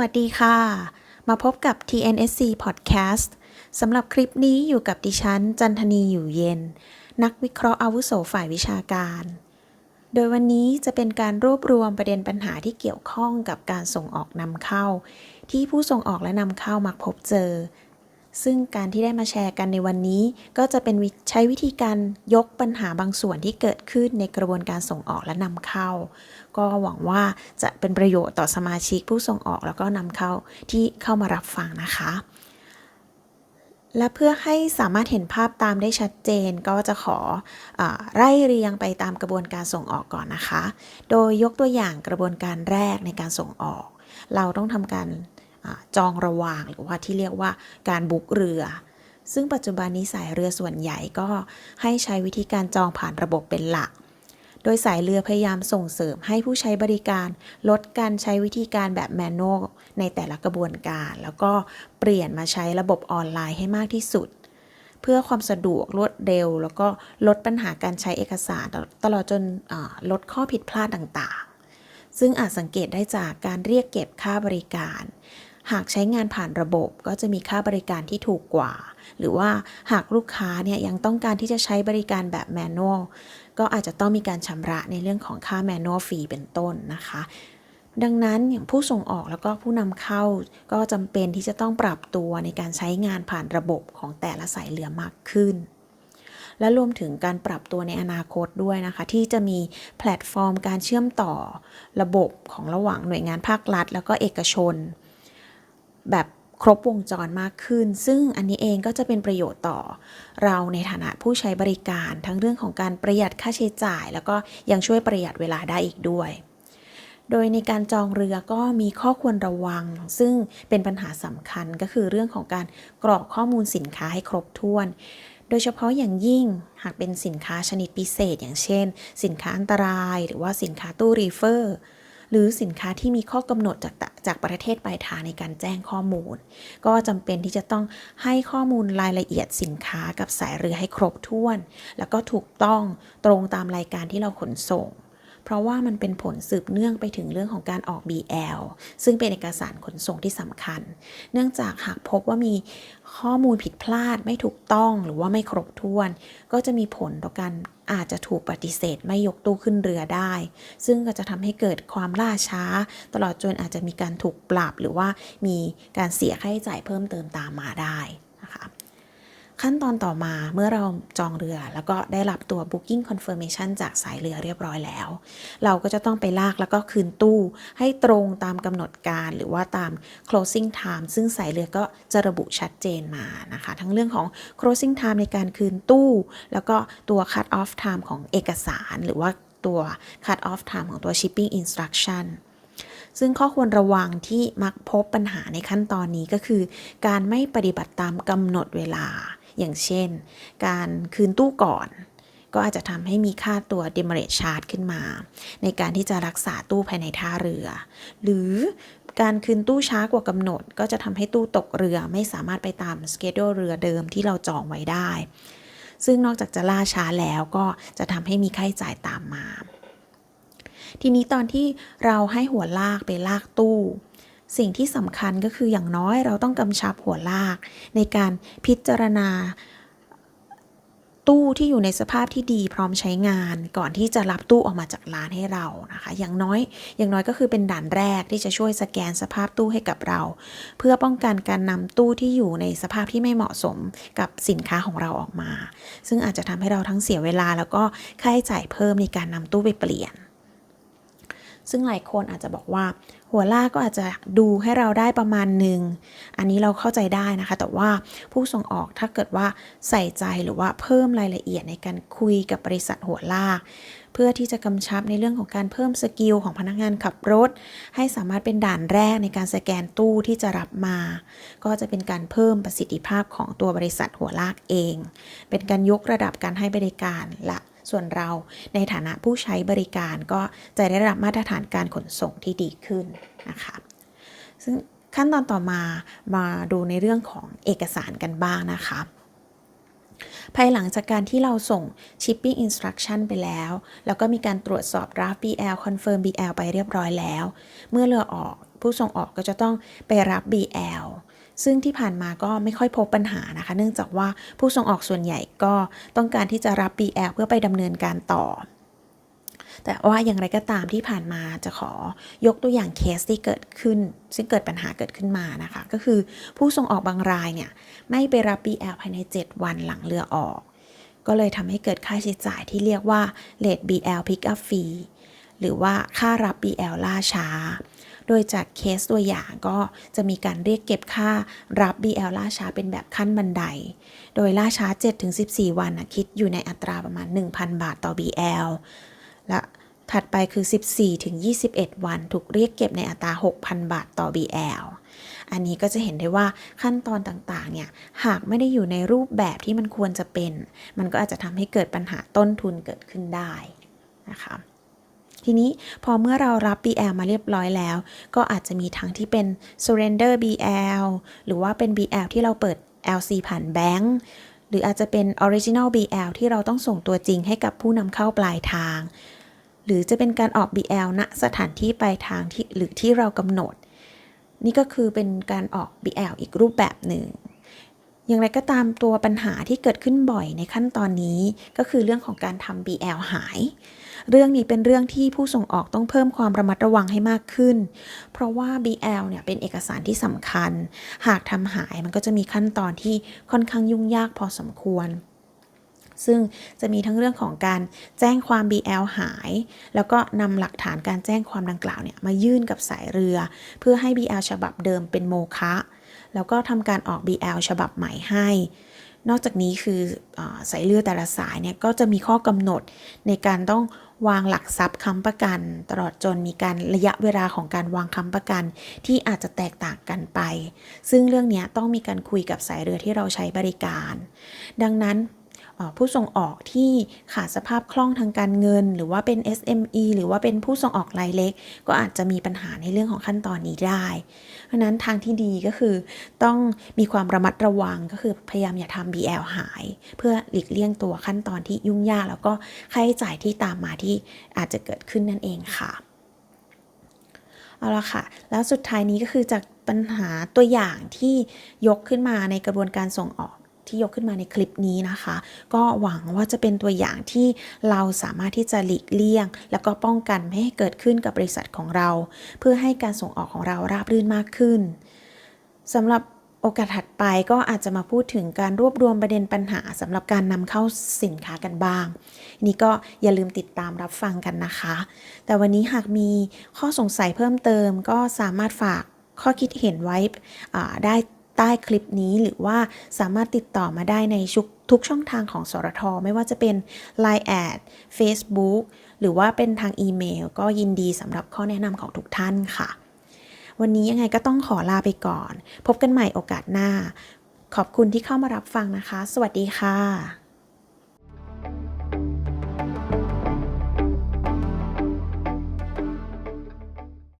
วัสดีค่ะ มาพบกับ TNSC Podcast สำหรับคลิปนี้อยู่กับดิฉัน จันทนีอยู่เย็น นักวิเคราะห์อาวุโสฝ่ายวิชาการ โดยวันนี้จะเป็นการรวบรวมประเด็นปัญหาที่เกี่ยวข้องกับการส่งออกนำเข้า ที่ผู้ส่งออกและนำเข้ามักพบเจอ ซึ่งการที่ได้มาแชร์กันในวันนี้ ก็จะเป็นใช้วิธีการยกปัญหาบางส่วนที่เกิดขึ้นในกระบวนการส่งออกและนำเข้า ก็หวังว่าจะเป็นประโยชน์ต่อสมาชิกผู้ส่งออกแล้วก็นำเข้าที่เข้ามารับฟังนะคะ และเพื่อให้สามารถเห็นภาพตามได้ชัดเจนก็จะขออไล่เรียงไปตามกระบวนการส่งออกก่อนนะคะ โดยยกตัวอย่างกระบวนการแรกในการส่งออก เราต้องทำการ จองระวางหรือว่าที่เรียกว่าการบุ๊กเรือ ซึ่งปัจจุบันนี้สายเรือส่วนใหญ่ก็ให้ใช้วิธีการจองผ่านระบบเป็นหลัก โดยสายเรือพยายามส่งเสริมให้ผู้ใช้บริการ ลดการใช้วิธีการแบบแมนนวลในแต่ละกระบวนการ แล้วก็เปลี่ยนมาใช้ระบบออนไลน์ให้มากที่สุดเพื่อความสะดวกรวดเร็ว แล้วก็ลดปัญหาการใช้เอกสาร ตลอดจนลดข้อผิดพลาดต่างๆ ซึ่งอาจสังเกตได้จากการเรียกเก็บค่าบริการ หากใช้งานผ่านระบบก็จะมีค่าบริการที่ถูกกว่า หรือว่าหากลูกค้าเนี่ยยังต้องการที่จะใช้บริการแบบแมนนวลก็อาจจะต้องมีการชำระในเรื่องของค่าแมนนวลฟรีเป็นต้นนะคะดังนั้นอย่างผู้ส่งออกแล้วก็ผู้นำเข้าก็จำเป็นที่จะต้องปรับตัวในการใช้งานผ่านระบบของแต่ละสายเรือมากขึ้น และรวมถึงการปรับตัวในอนาคตด้วยนะคะ ที่จะมีแพลตฟอร์มการเชื่อมต่อระบบของระหว่างหน่วยงานภาครัฐ แล้วก็เอกชน แบบครบวงจรมากขึ้น ซึ่งอันนี้เองก็จะเป็นประโยชน์ต่อ เราในฐานะผู้ใช้บริการทั้งเรื่องของการประหยัดค่าใช้จ่าย แล้วก็ยังช่วยประหยัดเวลาได้อีกด้วย โดยในการจองเรือก็มีข้อควรระวัง ซึ่งเป็นปัญหาสำคัญก็คือเรื่องของการกรอกข้อมูลสินค้าให้ครบถ้วน โดยเฉพาะอย่างยิ่งหากเป็นสินค้าชนิดพิเศษ อย่างเช่น สินค้าอันตราย หรือว่าสินค้าตู้รีเฟอร์ หรือสินค้าที่มีข้อกำหนดจากจากประเทศปลายทางในการแจ้งข้อมูล ก็จำเป็นที่จะต้องให้ข้อมูลรายละเอียดสินค้ากับสายเรือให้ครบถ้วน แล้วก็ถูกต้องตรงตามรายการที่เราขนส่ง เพราะว่ามันเป็นผลสืบเนื่องไปถึงเรื่องของการออก BL ซึ่งเป็นเอกสารขนส่งที่สำคัญ เนื่องจากหากพบว่ามีข้อมูลผิดพลาดไม่ถูกต้องหรือว่าไม่ครบถ้วน ก็จะมีผลต่อการ อาจจะถูกปฏิเสธไม่ยกตู้ขึ้นเรือได้ ซึ่งก็จะทำให้เกิดความล่าช้า ตลอดจนอาจจะมีการถูกปรับหรือว่ามีการเสียค่าใช้จ่ายเพิ่มเติมตามมาได้ ขั้นตอนต่อมาเมื่อเราจองเรือ แล้วก็ได้รับตัว booking confirmation จากสายเรือเรียบร้อยแล้ว เราก็จะต้องไปลากแล้วก็คืนตู้ให้ตรงตามกำหนดการหรือว่าตาม closing time ซึ่งสายเรือก็จะระบุชัดเจนมานะคะ ทั้งเรื่องของ closing time ในการคืนตู้ แล้วก็ตัว cut off time ของเอกสาร หรือว่าตัว cut off time ของตัว shipping instruction ซึ่งข้อควรระวังที่มักพบปัญหาในขั้นตอนนี้ก็คือ การไม่ปฏิบัติตามกำหนดเวลา อย่างเช่น การคืนตู้ก่อน ก็อาจจะทำให้มีค่าตัว demurrage charge ขึ้นมา ในการที่จะรักษาตู้ภายในท่าเรือ หรือการคืนตู้ช้ากว่ากำหนด ก็จะทำให้ตู้ตกเรือไม่สามารถไปตาม schedule เรือเดิมที่เราจองไว้ได้ ซึ่งนอกจากจะล่าช้าแล้วก็จะทำให้มีค่าใช้จ่ายตามมา ทีนี้ตอนที่เราให้หัวลากไปลากตู้ สิ่งที่สำคัญก็คืออย่างน้อยเราต้องกำชับหัวลาก ในการพิจารณา ตู้ที่อยู่ในสภาพที่ดีพร้อมใช้งาน ก่อนที่จะรับตู้ออกมาจากร้านให้เรานะคะ อย่างน้อย อย่างน้อยก็คือเป็นด่านแรกที่จะช่วยสแกนสภาพตู้ให้กับเรา เพื่อป้องกันการนำตู้ที่อยู่ในสภาพที่ไม่เหมาะสมกับสินค้าของเราออกมา ซึ่งอาจจะทำให้เราทั้งเสียเวลา แล้วก็ค่าใช้จ่ายเพิ่มในการนำตู้ไปเปลี่ยน ซึ่งหลายคนอาจจะบอกว่า หัวลากก็อาจจะดูให้เราได้ประมาณหนึ่ง อันนี้เราเข้าใจได้นะคะ แต่ว่าผู้ส่งออกถ้าเกิดว่าใส่ใจหรือว่าเพิ่มรายละเอียดในการคุยกับบริษัทหัวลาก เพื่อที่จะกำชับในเรื่องของการเพิ่มสกิลของพนักงานขับรถ ให้สามารถเป็นด่านแรกในการสแกนตู้ที่จะรับมา ก็จะเป็นการเพิ่มประสิทธิภาพของตัวบริษัทหัวลากเอง เป็นการยกระดับการให้บริการและ ส่วนเราในฐานะผู้ใช้บริการก็จะได้รับมาตรฐานการขนส่งที่ดีขึ้นนะคะซึ่งขั้นตอนต่อมามาดูในเรื่องของเอกสารกันบ้างนะคะภายหลังจากการที่เราส่ง shipping instruction ไปแล้ว แล้วก็มีการตรวจสอบ draft BL confirm BL ไปเรียบร้อยแล้ว เมื่อเรือออกผู้ส่งออกก็จะต้องไปรับ BL ซึ่งที่ผ่านมาก็ไม่ค่อยพบปัญหานะคะ เนื่องจากว่าผู้ส่งออกส่วนใหญ่ก็ต้องการที่จะรับ BL เพื่อไปดำเนินการต่อ แต่ว่าอย่างไรก็ตามที่ผ่านมาจะขอยกตัวอย่างเคสที่เกิดขึ้น ซึ่งเกิดปัญหาเกิดขึ้นมานะคะ ก็คือผู้ส่งออกบางรายเนี่ยไม่ไปรับ BL ภายใน 7 วันหลังเรือออก ก็เลยทำให้เกิดค่าใช้จ่ายที่เรียกว่า late BL pick up fee หรือว่าค่ารับ BL ล่าช้า โดยจากเคสตัวอย่างก็จะมีการเรียกเก็บค่ารับ BL ล่าช้าเป็นแบบขั้นบันได โดยล่าช้า 7-14 วันนะคิดอยู่ในอัตราประมาณ 1,000 บาทต่อ BL และถัดไปคือ 14-21 วันถูกเรียกเก็บในอัตรา 6,000 บาทต่อ BL อันนี้ก็จะเห็นได้ว่าขั้นตอนต่างๆ เนี่ย หากไม่ได้อยู่ในรูปแบบที่มันควรจะเป็น มันก็อาจจะทำให้เกิดปัญหาต้นทุนเกิดขึ้นได้นะคะ ทีนี้พอเมื่อเรารับ BL มาเรียบร้อยแล้ว ก็อาจจะมีทั้งที่เป็น surrender BL หรือว่าเป็น BL ที่เราเปิด LC ผ่านแบงก์หรืออาจจะเป็น original BL ที่เราต้องส่งตัวจริงให้กับผู้นำเข้าปลายทาง หรือจะเป็นการออก BL ณสถานที่ปลายทางที่หรือที่เรากำหนด นี่ก็คือเป็นการออก BL อีกรูปแบบหนึ่ง อย่างไรก็ตามตัวปัญหาที่เกิดขึ้นบ่อยในขั้นตอนนี้ ก็คือเรื่องของการทำ BL หาย เรื่องนี้เป็นเรื่องที่ผู้ส่งออกต้องเพิ่มความระมัดระวังให้มากขึ้น เพราะว่า BL เนี่ยเป็นเอกสารที่สำคัญ หากทำหายมันก็จะมีขั้นตอนที่ค่อนข้างยุ่งยากพอสมควรซึ่งจะมีทั้งเรื่องของการแจ้งความ BL หาย แล้วก็นำหลักฐานการแจ้งความดังกล่าวเนี่ยมายื่นกับสายเรือ เพื่อให้ BL ฉบับเดิมเป็นโมฆะ แล้วก็ทำการออก BL ฉบับใหม่ให้ นอกจากนี้คืออสายเรือแต่ละสายเนี่ยก็จะมีข้อกำหนดในการต้องวางหลักทรัพย์ค้ำประกัน ตลอดจนมีการระยะเวลาของการวางค้ำประกัน ที่อาจจะแตกต่างกันไป ซึ่งเรื่องนี้ต้องมีการคุยกับสายเรือที่เราใช้บริการ ดังนั้น ผู้ส่งออกที่ขาดสภาพคล่องทางการเงิน หรือว่าเป็น SME หรือว่าเป็นผู้ส่งออกรายเล็ก ก็อาจจะมีปัญหาในเรื่องของขั้นตอนนี้ได้ เพราะนั้นทางที่ดีก็คือต้องมีความระมัดระวังก็คือพยายามอย่าทำ BL หาย เพื่อหลีกเลี่ยงตัวขั้นตอนที่ยุ่งยาก แล้วก็ค่าใช้จ่ายที่ตามมาที่อาจจะเกิดขึ้นนั่นเองค่ะเอาละค่ะ แล้วสุดท้ายนี้ก็คือจากปัญหาตัวอย่างที่ยกขึ้นมาในกระบวนการส่งออก ที่ยกขึ้นมาในคลิปนี้นะคะ ก็หวังว่าจะเป็นตัวอย่างที่เราสามารถที่จะหลีกเลี่ยง แล้วก็ป้องกันไม่ให้เกิดขึ้นกับบริษัทของเรา เพื่อให้การส่งออกของเราราบรื่นมากขึ้นสำหรับโอกาสถัดไปก็อาจจะมาพูดถึงการรวบรวมประเด็นปัญหาสำหรับการนำเข้าสินค้ากันบ้าง นี่ก็อย่าลืมติดตามรับฟังกันนะคะ แต่วันนี้หากมีข้อสงสัยเพิ่มเติม ก็สามารถฝากข้อคิดเห็นไว้ได้ ใต้คลิปนี้หรือว่าสามารถติดต่อมาได้ในชุกทุกช่องทางของสรทไม่ว่าจะเป็น Line แอด Facebook หรือว่าเป็นทางอีเมล ก็ยินดีสำหรับข้อแนะนำของทุกท่านค่ะ วันนี้ยังไงก็ต้องขอลาไปก่อน พบกันใหม่โอกาสหน้า ขอบคุณที่เข้ามารับฟังนะคะ สวัสดีค่ะ